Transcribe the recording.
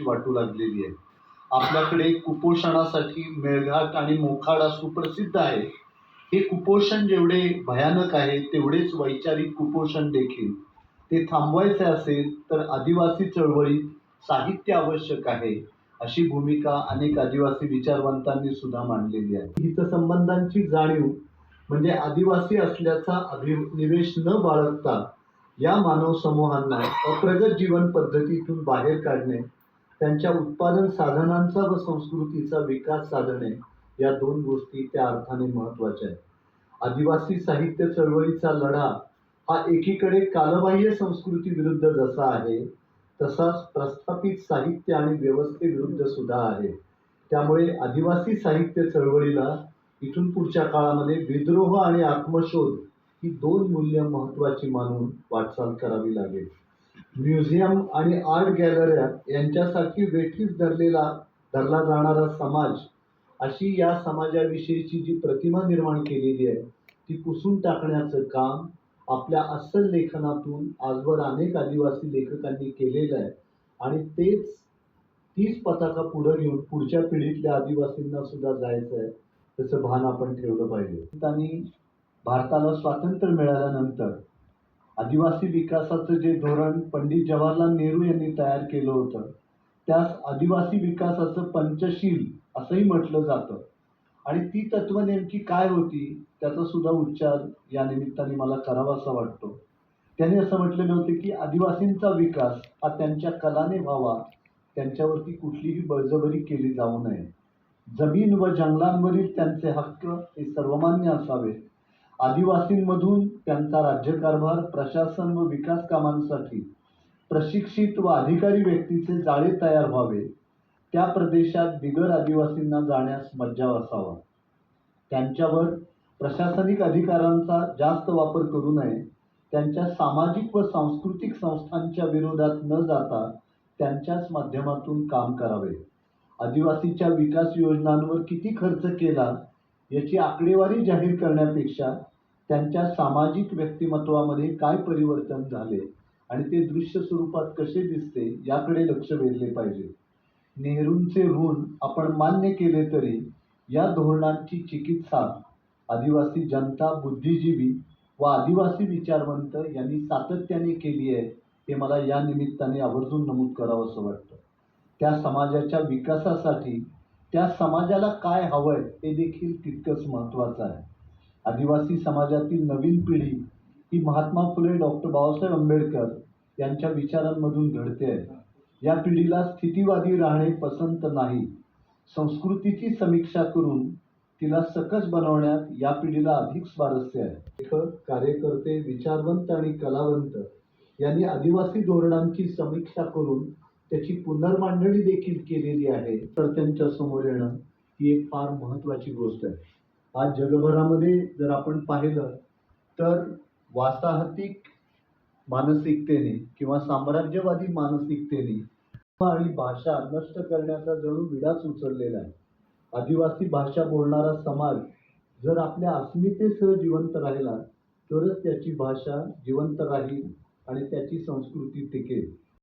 महत्वाची वाटू लागलेली आहे. आपल्याकडे कुपोषणासाठी मेळघाट आणि मोखाडा सुप्रसिद्ध आहे. हे कुपोषण जेवढे भयानक आहे तेवढेच वैचारिक कुपोषण देखील. ते थांबवायचे असेल तर आदिवासी चळवळीत साहित्य आवश्यक आहे अशी भूमिका अनेक आदिवासी विचारवंतांनी सुद्धा मांडलेली आहे. हितसंबंधांची जाणीव म्हणजे आदिवासी असल्याचा अभिनिवेश न बाळगता या मानव समूहांना अप्रगत जीवन पद्धतीतून बाहेर काढणे त्यांच्या उत्पादन साधनांचा व संस्कृतीचा विकास साधणे या दोन गोष्टी त्या अर्थाने महत्त्वाच्या आहेत. आदिवासी साहित्य चळवळीचा लढा हा एकीकडे कालबाह्य संस्कृती विरुद्ध जसा आहे तसाच प्रस्थापित साहित्य आणि व्यवस्थेविरुद्ध सुद्धा आहे. त्यामुळे आदिवासी साहित्य चळवळीला इथून पुढच्या काळामध्ये विद्रोह आणि आत्मशोध ही दोन मूल्य महत्वाची मानून वाटचाल करावी लागेल. म्युझियम आणि आर्ट गॅलऱ्या यांच्यासाठी वेठीस धरलेला धरला जाणारा समाज अशी या समाजाविषयीची जी प्रतिमा निर्माण केलेली आहे ती पुसून टाकण्याचं काम आपल्या अस्सल लेखनातून आजवर अनेक आदिवासी लेखकांनी केलेलं आहे. आणि तेच तीच पताका पुढं घेऊन पुढच्या पिढीतल्या आदिवासींना सुद्धा जायचं आहे त्याचं भान आपण ठेवलं पाहिजे. आणि भारताला स्वातंत्र्य मिळाल्यानंतर आदिवासी विकासाचं जे धोरण पंडित जवाहरलाल नेहरू यांनी तयार केलं होतं त्यास आदिवासी विकासाचं पंचशील असंही म्हटलं जातं. आणि ती तत्व नेमकी काय होती त्याचा सुद्धा उच्चार या निमित्ताने मला करावासा वाटतो. त्यांनी असं म्हटलेलं होतं की आदिवासींचा विकास हा त्यांच्या कलाने व्हावा त्यांच्यावरती कुठलीही बळजबरी केली जाऊ नये. जमीन व जंगलांवरील त्यांचे हक्क हे सर्वमान्य असावे आदिवासींमधून त्यांचा राज्यकारभार प्रशासन व विकास कामांसाठी प्रशिक्षित व अधिकारी व्यक्तीचे जाळे तयार व्हावे. त्या प्रदेशात बिगर आदिवासींना जाण्यास मज्जाव असावा. त्यांच्यावर प्रशासनिक अधिकारांचा जास्त वापर करू नये. त्यांच्या सामाजिक व सांस्कृतिक संस्थांच्या विरोधात न जाता त्यांच्याच माध्यमातून काम करावे. आदिवासीच्या विकास योजनांवर किती खर्च केला याची आकडेवारी जाहीर करण्यापेक्षा त्यांच्या सामाजिक व्यक्तिमत्वामध्ये काय परिवर्तन झाले आणि ते दृश्य स्वरूपात कसे दिसते याकडे लक्ष वेधले पाहिजे. नेहरूंचे ऋण आपण मान्य केले तरी या धोरणांची चिकित्सा आदिवासी जनता बुद्धिजीवी व आदिवासी विचारवंत यांनी सातत्याने केली आहे हे मला या निमित्ताने आवर्जून नमूद करावंसं वाटतं. त्या समाजाच्या विकासासाठी त्या समाजाला काय हवंय हे देखील तितकंच महत्त्वाचं आहे. आदिवासी समाजातील नवीन पिढी ही महात्मा फुले डॉक्टर बाबासाहेब आंबेडकर यांच्या विचारांमधून घडते आहे. या पिढीला स्थितीवादी राहणे पसंत नाही. संस्कृतीची समीक्षा करून तिला सकस बनवण्यात या पिढीला अधिक स्वारस्य आहे. लेखक कार्यकर्ते विचारवंत आणि कलावंत यांनी आदिवासी धोरणांची समीक्षा करून त्याची पुनर्मांडणी देखील केलेली आहे. तर त्यांच्यासमोर येणं ही एक फार महत्त्वाची गोष्ट आहे. आज जगभरामध्ये जर आपण पाहिलं तर वासाहतिक मानसिकतेने किंवा साम्राज्यवादी मानसिकतेने आणि भाषा नष्ट करण्याचा जणू विडाच उचललेला आहे. आदिवासी भाषा बोलणारा समाज जर आपल्या अस्मितेसह जिवंत राहिला तरच त्याची भाषा जिवंत राहील आणि त्याची संस्कृती टिकेल.